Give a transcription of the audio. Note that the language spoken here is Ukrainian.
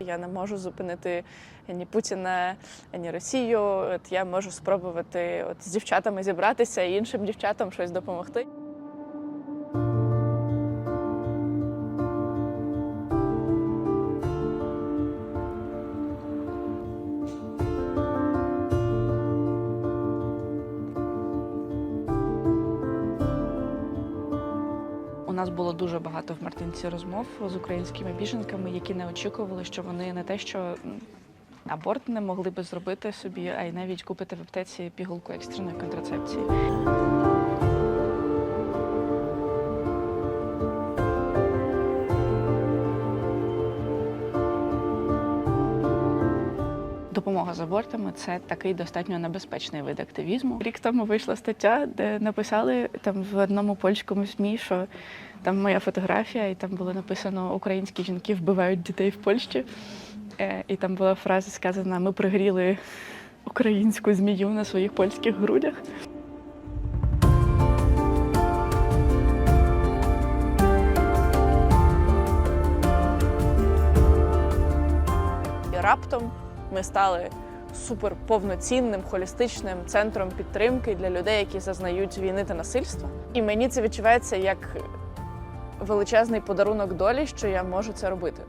Я не можу зупинити ні Путіна, ні Росію. От я можу спробувати от з дівчатами зібратися і іншим дівчатам щось допомогти. У нас було дуже багато в Мартинці розмов з українськими біженками, які не очікували, що вони не те, що аборт не могли би зробити собі, а й навіть купити в аптеці пігулку екстреної контрацепції. Допомога з абортами це такий достатньо небезпечний вид активізму. Рік тому вийшла стаття, де написали там в одному польському ЗМІ, що там моя фотографія, і там було написано Українські жінки вбивають дітей в Польщі. Е, І там була фраза сказана: Ми пригріли українську змію на своїх польських грудях. Раптом ми стали супер повноцінним холістичним центром підтримки для людей, які зазнають війни та насильства. І мені це відчувається як величезний подарунок долі, що я можу це робити.